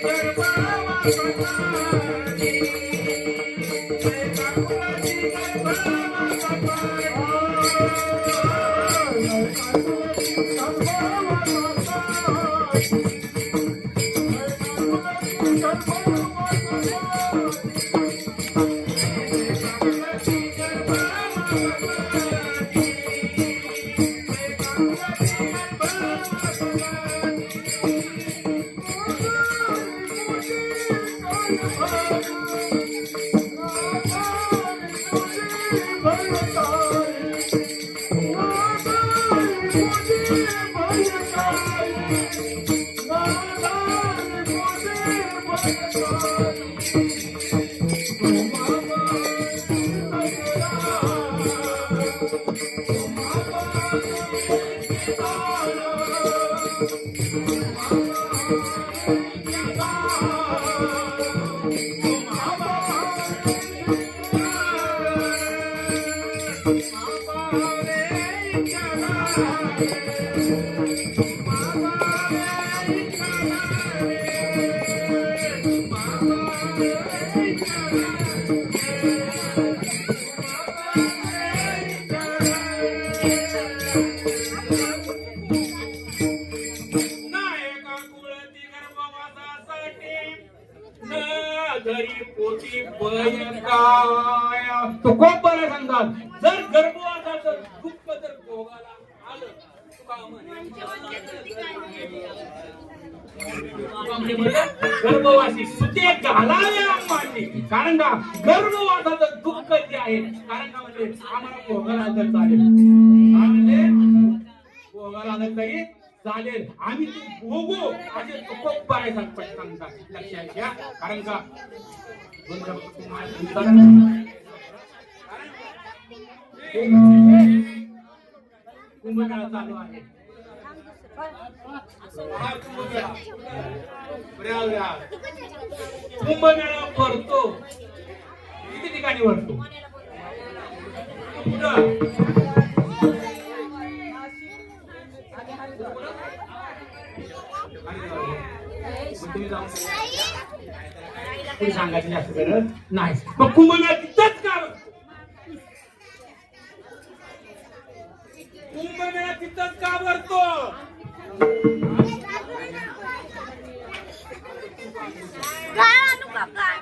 Thank you. Thank you. तो खूप बरं सांगतात जर गर्भवासाचं दुःख जर भोगाला आलं गर्भवासी सुते घालावे अंगाची कारण का? गर्भवासाचं दुःख जे आहे कारण का म्हणजे आम्हाला भोगाला आलं चालेल. भोगाला आलं तरी चालेल. आम्ही बघू असे खूप बरे सांगतात सांगतात लक्षात घ्या. कारण का? कुंभमेळा चालू आहे. कुंभमेळा. भरतो. किती ठिकाणी भरतो? कुठं तुम्ही जाऊन कोणी सांगायची जास्त गरज नाही. मग कुंभमेळा तिथंच का कुंभमेळा तिथंच का भरतो काय?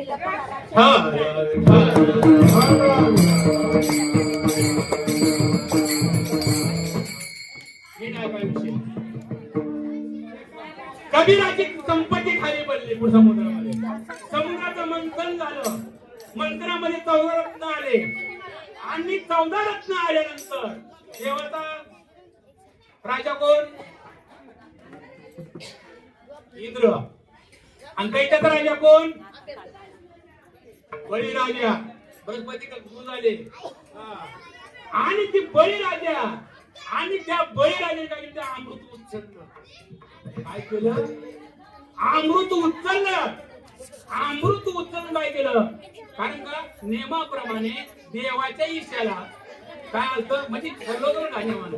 कबीराची संपत्ती खाली पडली समुद्रामध्ये. समुद्राचं मंथन झालं. मंत्रामध्ये चौदा रत्न आले. आणि चौदा रत्न आल्यानंतर देवता राजा कोण? इंद्र. आणि दैत्याचा राजा कोण? बळीराजा बृहस्पती गुरु झाले. आणि ती बळीराजा आणि त्या बळीराजाने काय ते अमृत उचललं काय केलं? अमृत उचललं अमृत उचलून काय केलं? कारण का? नियमाप्रमाणे देवाच्या इशाला काय असतं म्हणजे ठरलं तर म्हणून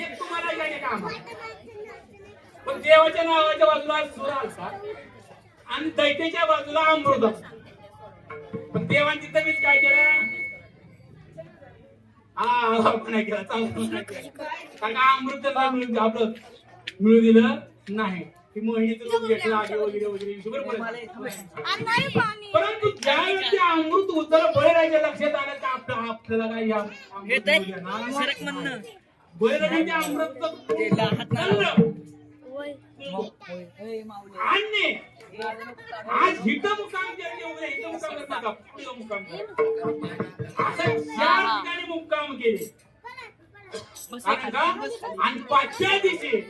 एक तुम्हाला याने काम पण देवाच्या नावाच्या बाजूला सुरा असा आणि दैत्याच्या बाजूला अमृत असतं. पण देवाने तिथं काय केलं? हा आपण नाही केला. कारण अमृत आपलं मिळू दिलं नाही. ती मोहिनीचं लोक घेतलं आगे वगैरे वगैरे परंतु ज्यावेळेस ते अमृत उचल बळीराजा लक्षात आलं की आपलं आपल्याला काय या अमृत. बळीराजाच्या उचललं. आज हिथं मुक्काम केलं उद्या मुक्काम करता पुढं मुक्काम करा. असं चार ठिकाणी मुक्काम केले. आणि पाचव्या दिवशी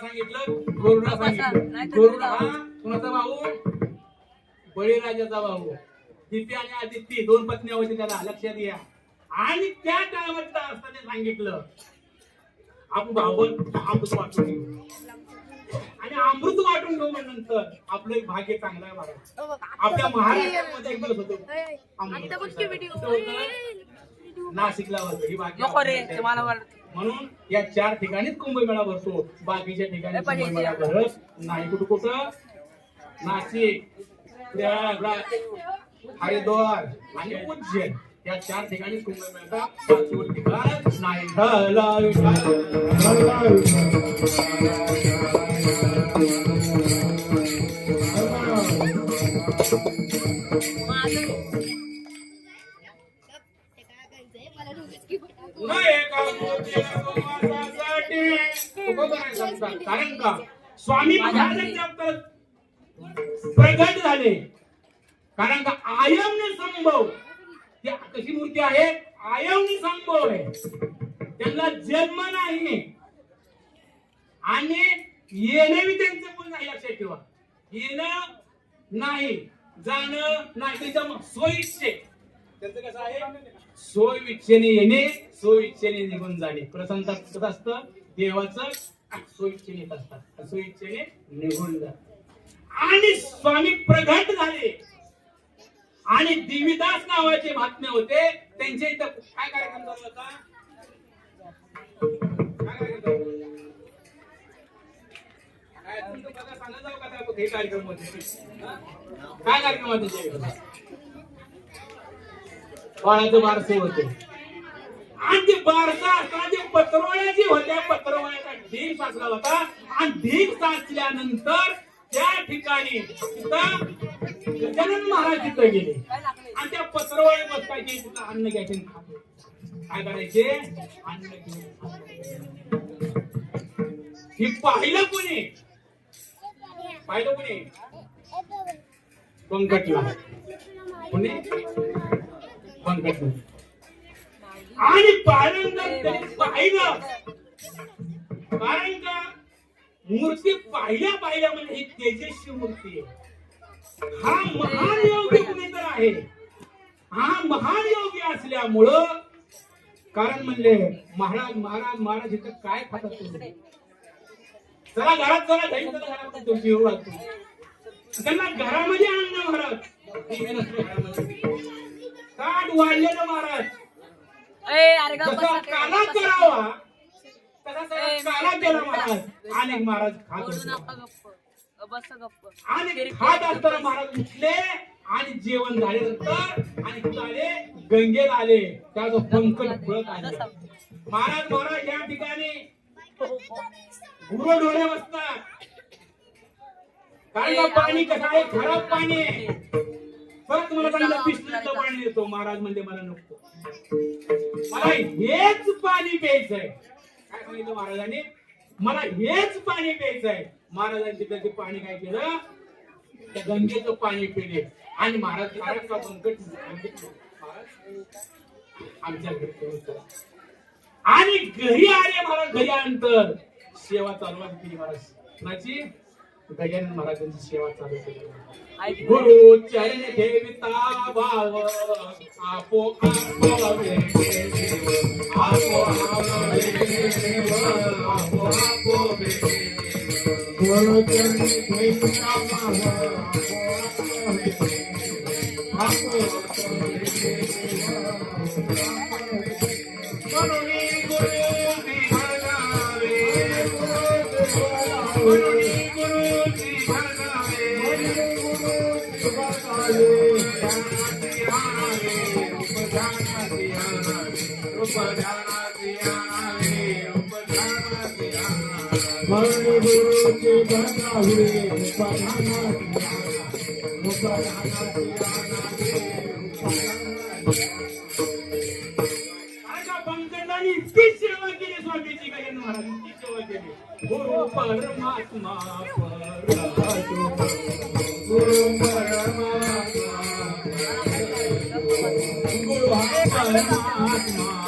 सांगितलं? गरुडा सांगितलं. गरुडा हा कुणाचा भाऊ? बळीराजाचा भाऊ. दिप्ती आणि आदित्य दोन पत्नी होते त्याला. लक्षात घ्या. आणि त्या टायमात असताना सांगितलं आपण भाऊ आपण घेऊ. आणि अमृत वाटून घेऊ नंतर आपलं एक भाग्य चांगलं आहे महाराज आपल्या महाराष्ट्रामध्ये एक दिवस होतो? नाशिकला होतं ही वाटत. म्हणून या चार ठिकाणीच कुंभमेळा भरतो. बाकीच्या ठिकाणी हे कुंभमेळा भरत नाही. कुठं कुठं? नाशिक प्रयागराज हरिद्वार आणि उज्जैन. या चार ठिकाणी कुंभमेळा ठिकाण नाही कारण का स्वामी प्रगट झाले. कारण का आयमने संभव. ती कशी मूर्ती आहे? आयमने संभव आहे. त्यांना जन्म नाही. आणि येणे मी त्यांचं पण नाही लक्षात ठेवा. येणं नाही जाणं नाही. त्याच्या मग सोयीचे त्यांचं कसं आहे? सोय इच्छेने येणे सोय इच्छेने निघून जाणे. प्रसंत कसं असतं? देवाचं सोय इच्छेने येत असतात. सोय इच्छेने निघून जात आणि स्वामी प्रगट झाले. आणि दिविदास नावाचे महात्मे होते. त्यांच्या इथं काय कार्यक्रम चालू होता? काय कार्यक्रम चालू होता? काय तुमचं बघा, सांगा जाऊ का त्या- हे कार्यक्रम होते हा? काय कार्यक्रम बाळाचं बारसे होते आणि ते बारसा असताना जे पत्रवळ्या जी होत्या. पत्रवळ्याचा ढीग साचला होता. आणि ढीग साचल्यानंतर त्या ठिकाणी तिथं गजानन महाराज तिथं गेले. आणि त्या पत्रवळे बसवायचे तिथं अन्न घ्यायचे काय करायचे? अन्न घ्यायचे खायचे. हे पाहिलं कोणी? पाहिलं कोणी? पंकटला कोणी? पंकटला आणि पाहिल्यानंतर पाहिलं. कारण का? मूर्ती पाहिल्या पाहिल्या म्हणजे ही तेजस्वी मूर्ती आहे. हा महान योगी कुणी तर आहे. हा महान योगी असल्यामुळं कारण म्हणले महाराज महाराज महाराज इथं काय खातात तुम्ही? चला घरात चला. घरी चला तुमची येऊ त्यांना घरामध्ये आणणं महाराज. ताट वाढलेलं महाराज. जसा काला करावा तसा काला केला महाराज. आणि महाराज खात आणि खात असताना महाराज उठले आणि जेवण झाल्यानंतर आणि कुठं आले गंगेला आले. त्याचं पंकट फळत आले. महाराज महाराज या ठिकाणी. गुरु डोळे बसतात कारण का पाणी कसं आहे? खराब पाणी आहे. परत तुम्हाला चांगलं पिस्तुलीचं पाणी देतो. महाराज म्हणजे मला नको. मला हेच पाणी प्यायचंय. काय सांगितलं महाराजांनी? मला हेच पाणी प्यायचंय. महाराजांनी तिथं ते पाणी काय केलं? त्या गंगेचं पाणी पिले. आणि महाराज महाराज का संकट महाराज आमच्या घरी होतं. आणि घरी आले महाराज घरी आल्यानंतर सेवा चालू केली महाराज. कुणाची? गजानन महाराजांची सेवा चालू केली गुरु चरण ठेविता भाव. आपो पंकजांनी इतकी सेवा केली स्वामीची गजानन महाराजांची सेवा केली? गुरु परमात्मा गुरु परमात्मा. गुरु परमात्मा.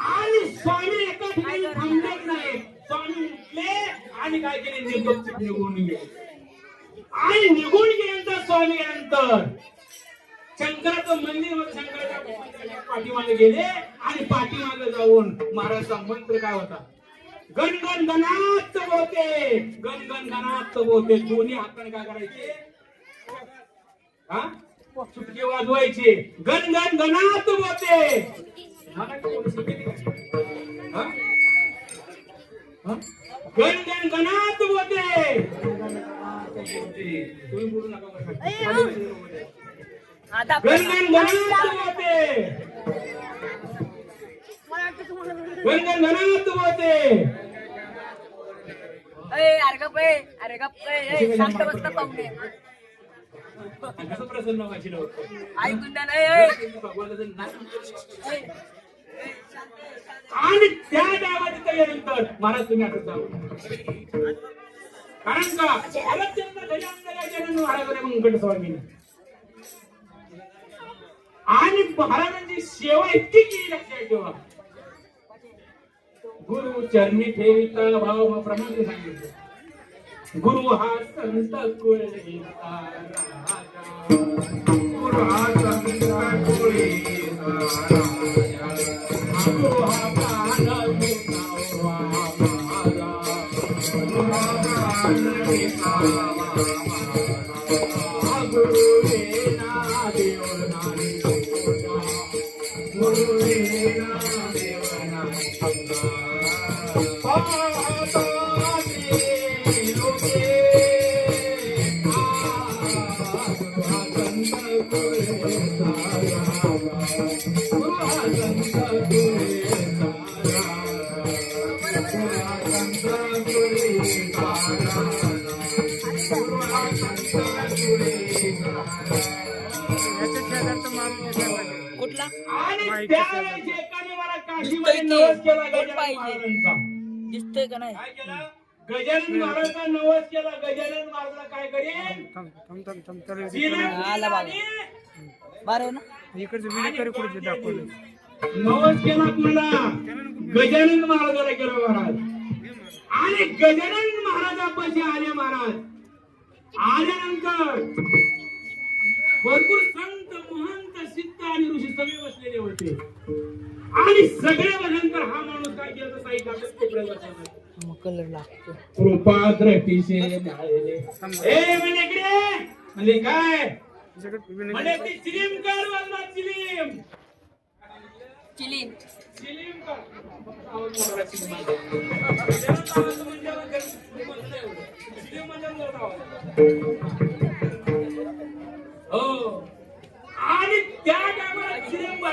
आणि स्वामी एका ठिकाणी थांबलेच नाही. स्वामी उठले आणि काय केले? निघून गेले आणि निघून गेल्यानंतर स्वामी गेल्यानंतर शंकराचं मंदिर शंकराच्या पाठीमागे गेले आणि पाठीमागे जाऊन महाराजचा मंत्र काय होता? गण गण गणात बोते गण गण गणात बोते दोन्ही हाताने काय करायचे? हा? वाजवायचे. गण गण गणात बोते मला कोणी शिकवली का? हा? हा? गण गण गणात बोते तुम्ही बोलू नका गण गण गणात बोते गण गण गणात बोते अरे गप अरे गप शांत बसता पाहुणे. कसं प्रसन्न व्हायची ऐकून आणि त्या देवाच्या तयारीनंतर महाराज तुम्ही आठवत कारण का? अत्यंत गजानन स्वामी. आणि महाराजांची सेवा इतकी केली लक्षात ठेवा गुरु चरणी ठेविता भाव प्रमाणे सांगितलं. गुरु हा संत कुळीचा राजा गुरु हा संत कुठला? आणि त्यावेळेस एकाने मला काशीमध्ये नवस केला गजानन महाराजांचा. दिसतोय का नाही? काय केलं? गजानन महाराजांचा नवस केला. गजानन महाराजला काय करेन? आला बाबा. बरं ना. इकडचं कुठे दाखवलं? नवस केला कुणाला? गजानन महाराजाला केलं महाराज. आणि गजानन महाराजापाशी आले महाराज. आल्यानंतर भरपूर महंत सिद्ध आणि ऋषी सगळे बसलेले होते. आणि सगळे बसल्यानंतर हा माणूस काय केलं? तर साई कागद कोपऱ्यात बसला कलर लागतो. कृपा न्यायले. ए म्हणे इकडे म्हणजे काय? म्हणे ती चिलीम कर वल्ला चिलीम. चिलीन चिलीम कर. आवाज चिलीम आहे. त्याला आवाज म्हणजे चिलीम म्हणजे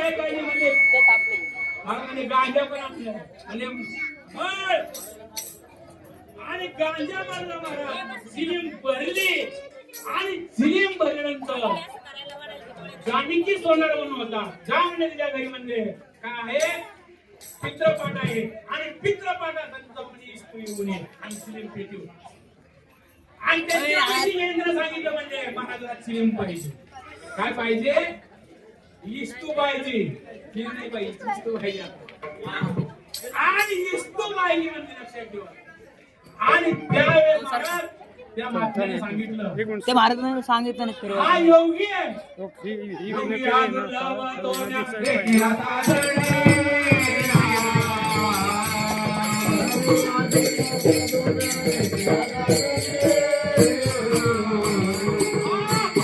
बाहेर काढली म्हणजे ते सापडे मला म्हणे गांजा पण आपल्या आणि गांजा मारला मारा. सिलीम भरली. आणि सिलीम भरल्यानंतर गाणिकी सोनार म्हणून होता. जा म्हणजे तिच्या घरी म्हणजे. काय आहे? पित्रपाठ आहे. आणि म्हणजे इस्तू येऊन आणि सिलीम पेटी आणि त्यांच्या पाशी येणं सांगितलं म्हणजे महाराजाला सिलीम पाहिजे. काय पाहिजे? इस्तू पाहिजे इस्तू पाहिजे आणि इस्तू पाहिजे म्हणजे लक्षात ठेवा. आणि त्यावेळेस महाराज त्या सांगितलं ते महाराजांनी सांगितलं ना हा योगी आहे. योगी तो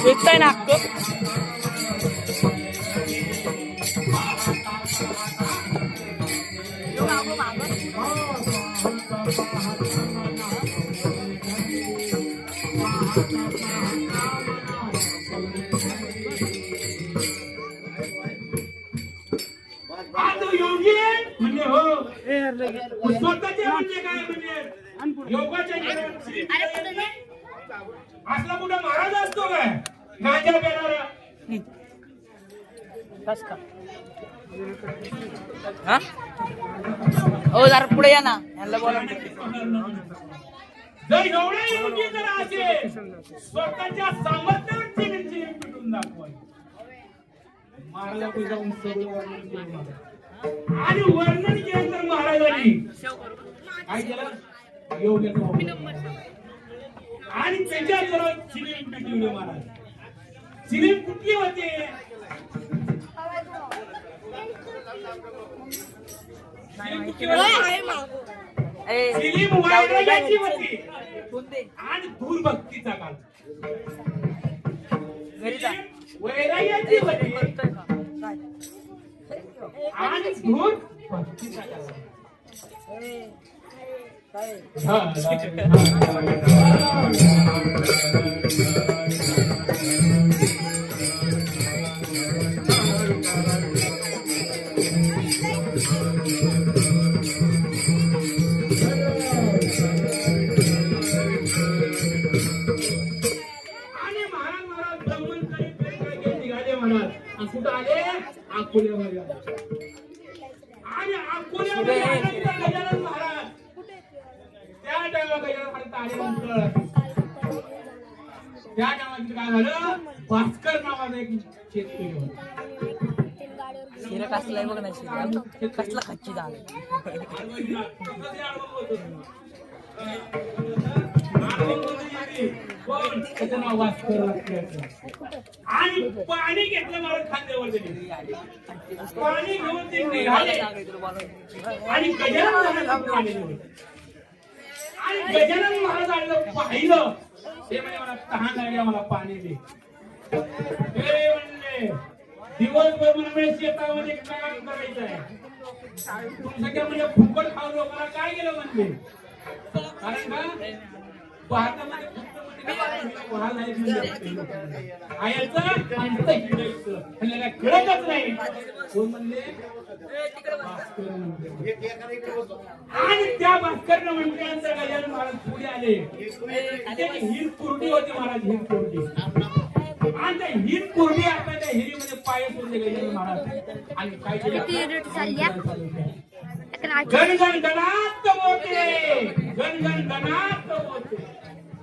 देखिला स्वतःचे म्हणजे काय म्हणजे? असला कुठं महाराज असतो काय? गांजा पेणारा हा? हो जरा पुढे या ना. यांना बोला. जर एवढ्या योग्य जर असेल स्वतःच्या सामर्थ्यावर चिलीची पिटून दाखवायची. महाराजाकडे जाऊन सगळं वर्णन केलं महाराज. आणि वर्णन केलं तर महाराजांनी. काय केलं. आणि त्याच्या चिलीम पिटवले महाराज? कुठली होते? आणि दूरभक्तीचा काळ. वैराग्याची होती? आणि दूर भक्तीचा काळ काय? महाराज आल्यानंतर त्या टायमात काय झालं भास्कर नावाचा एक शेतकरी होता शिरा कसलाय बघ ना शिरा कसला खच्ची झाला. आणि पाणी घेतलं मला खांद्यावर. पाणी घेऊन ते निघाले आणि गजानन. आणि गजानन महाराजांना पाहिलं. ते म्हणे मला तहान लागली मला पाणी दे. म्हणले दिवसभर मला म्हणजे शेतामध्ये काम करायचं आहे तुमचं काय म्हणजे फुकट खाऊ लोकांना काय केलं म्हणले? कारण का? भारतामध्ये आणि हिंडायचं. त्यांना काय कळतच नाही. कोण म्हणले भास्कर म्हणले. आणि त्या भास्करनं म्हटल्यानंतर गजानन महाराज पुढे आले. हिर कुरडी होती महाराज हिर कुरडी. आणि त्या हिर कुरडी आपल्या त्या हिरीमध्ये पाय सोडले गजानन महाराज. आणि काय केलं? गण गण गणात मोठे गण गण गणात मोठे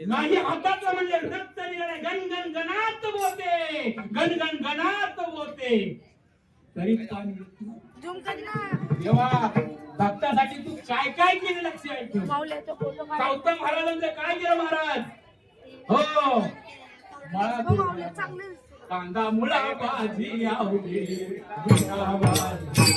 माझ्या हातातलं म्हणजे रक्त निघालं गण गण गणात बोते गण गण गणात बोते तरी नाही. देवा भक्तासाठी तू काय काय केलं लक्ष. गौतम महाराजांचं काय केलं महाराज हो मला तू- कांदा मुळा भाजी आवडे मुळा भाजी.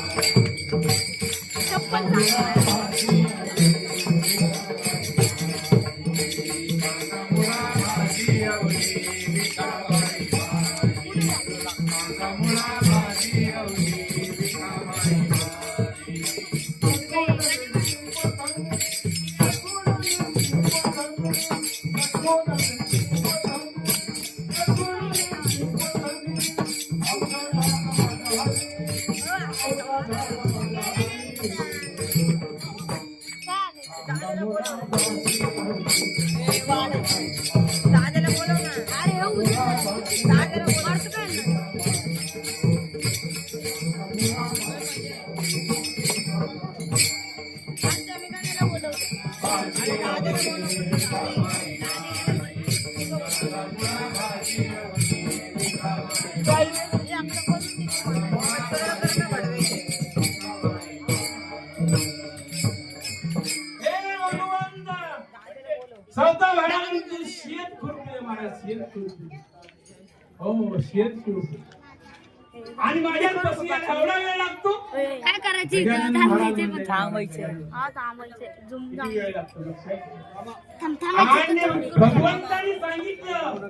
हो शेत आणि माझ्या एवढा वेळ लागतो. काय करायची? थांबायचे थांबायचे हा थांबायचे झुम किती वेळ लागतो लक्षात? थांब थांबायचे आणि भगवंताने सांगितलं.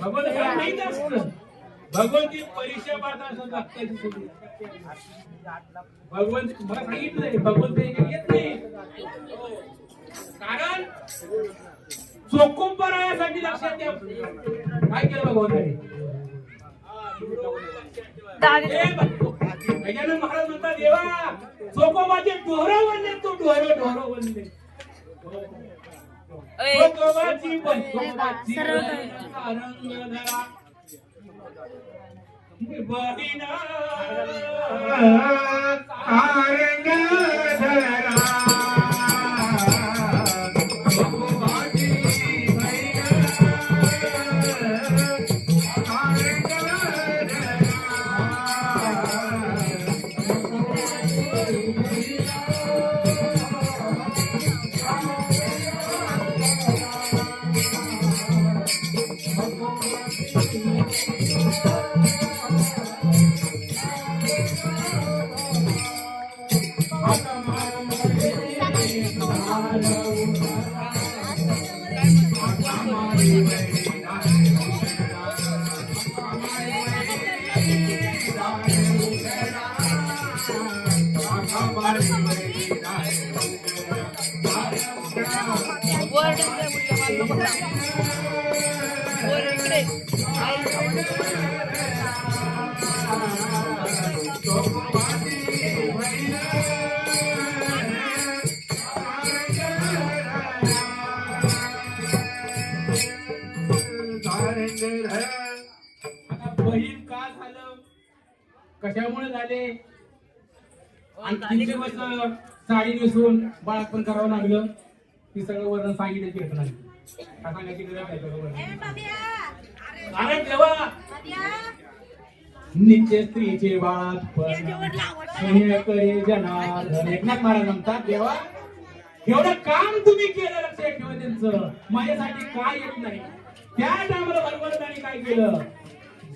भगवंताला माहीत असतं. भगवंती परीक्षा भगवंत मला सांगितलंय. भगवंत येत नाही. हो. कारण चोकोपा राहण्यासाठी लक्षात ठेव. काय केलं भगवंताने हे गजानन महाराज म्हणतात देवा चोकोबाचे डोहरं बनले तो डोहरं डोहरं बनले ए, चोकोबाची पण. चोकोबाची रंग धरा बहिणा कारंग धरा कशामुळे झाले आणि साडी नेसून बाळापण करावं लागलं. ती सगळं वर्ण सांगितलं कीर्तनाने का सांगायची गरज आहे सगळं वर्णन? कारण तेव्हा नित्य स्त्रीचे बाळापण स्नेह करे जनार्दन. एकनाथ महाराज म्हणतात देवा एवढं काम तुम्ही केलं लक्षात ठेवा त्यांचं. माझ्यासाठी काय येत नाही. त्या टायमाला भगवंताने काय केलं?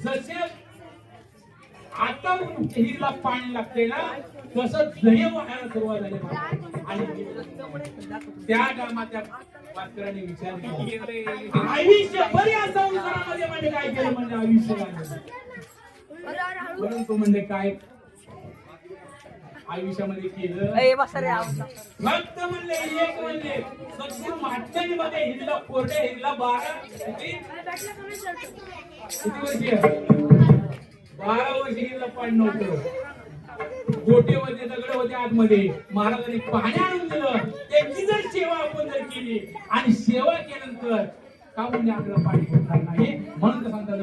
जसे आता हिरीला पाणी लागते ना तसं दही वाहायला सुरुवात झाली. आणि त्या टायमात त्या विचार केला. आयुष्यभर या संसारामध्ये म्हणजे काय केलं म्हणजे आयुष्य परंतु म्हणजे काय? आयुष्यामध्ये केलं. फक्त म्हणले एक हिरला कोरडे हिरला बारा किती? वर्ष बारा वर्ष पाणी नव्हतं. गोटे होते दगड होते आतमध्ये. महाराजांनी पाणी आणून दिलं. त्यांची जर सेवा आपण जर केली आणि सेवा केल्यानंतर का म्हणजे आपल्याला पाणी भेटणार नाही. म्हणून सांगतात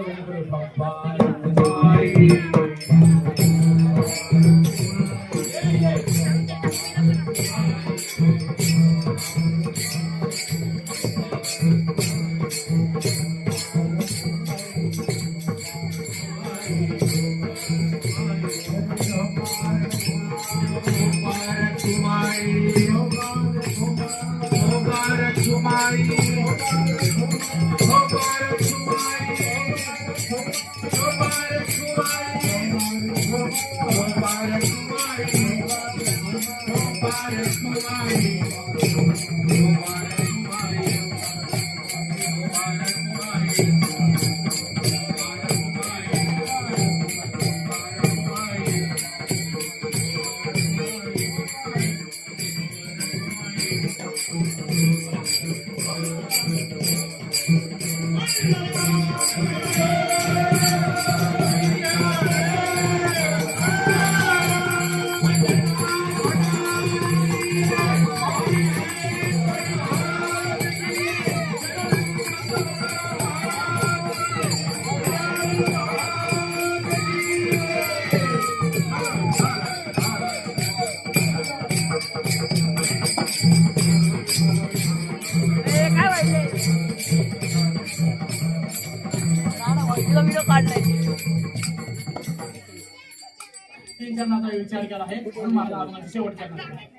आहे.